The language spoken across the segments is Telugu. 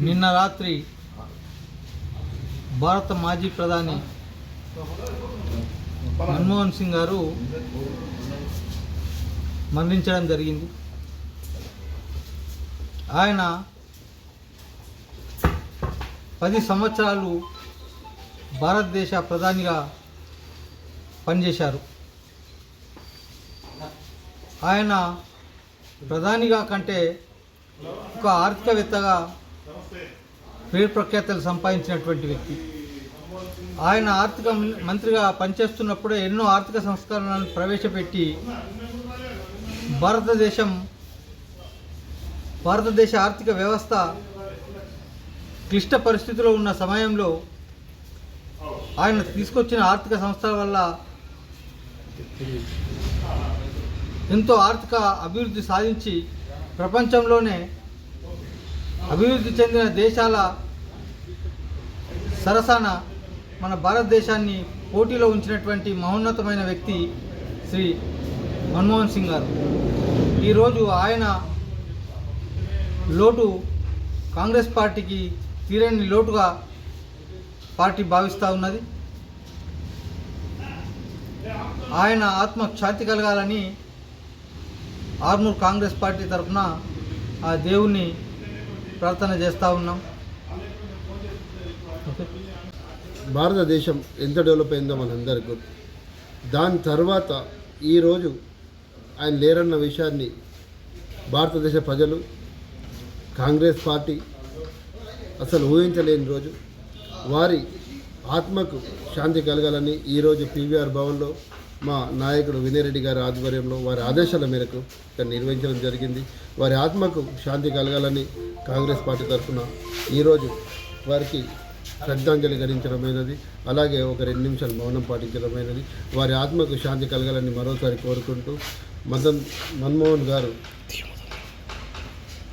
నిన్న రాత్రి భారత మాజీ ప్రధాని మన్మోహన్ సింగ్ గారు మరణించడం జరిగింది. ఆయన పది సంవత్సరాలు భారతదేశ ప్రధానిగా పనిచేశారు. ఆయన ప్రధానిగా కంటే ఒక ఆర్థికవేత్తగా పేరు ప్రఖ్యాతలు సంపాదించినటువంటి వ్యక్తి. ఆయన ఆర్థిక మంత్రిగా పనిచేస్తున్నప్పుడే ఎన్నో ఆర్థిక సంస్కరణలను ప్రవేశపెట్టి భారతదేశం భారతదేశ ఆర్థిక వ్యవస్థ క్లిష్ట పరిస్థితిలో ఉన్న సమయంలో ఆయన తీసుకొచ్చిన ఆర్థిక సంస్థల వల్ల ఎంతో ఆర్థిక అభివృద్ధి సాధించి ప్రపంచంలోనే అభివృద్ధి చెందిన దేశాల సరసన మన భారతదేశాన్ని పోటీలో ఉంచినటువంటి మహోన్నతమైన వ్యక్తి శ్రీ మన్మోహన్ సింగ్ గారు. ఈరోజు ఆయన లోటు కాంగ్రెస్ పార్టీకి తీరని లోటుగా పార్టీ భావిస్తూ ఉన్నది. ఆయన ఆత్మ క్షాతి కలగాలని ఆర్మూర్ కాంగ్రెస్ పార్టీ తరఫున ఆ దేవుణ్ణి ప్రార్థన చేస్తూ ఉన్నాం. భారతదేశం ఎంత డెవలప్ అయిందో మనందరికీ గుర్తు. దాని తర్వాత ఈరోజు ఆయన లేరన్న విషయాన్ని భారతదేశ ప్రజలు కాంగ్రెస్ పార్టీ అసలు ఊహించలేని రోజు. వారి ఆత్మకు శాంతి కలగాలని ఈరోజు పీవీఆర్ భవన్లో మా నాయకుడు వినయరెడ్డి గారి ఆధ్వర్యంలో వారి ఆదేశాల మేరకు ఇక్కడ నిర్వహించడం జరిగింది. వారి ఆత్మకు శాంతి కలగాలని కాంగ్రెస్ పార్టీ తరఫున ఈరోజు వారికి శ్రద్ధాంజలి గణించడమైనది అలాగే ఒక రెండు నిమిషాలు మౌనం పాటించడమైనది. వారి ఆత్మకు శాంతి కలగాలని మరోసారి కోరుకుంటూ మదన్ మన్మోహన్ గారు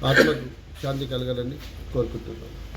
ఆత్మకు శాంతి కలగాలని కోరుకుంటున్నాను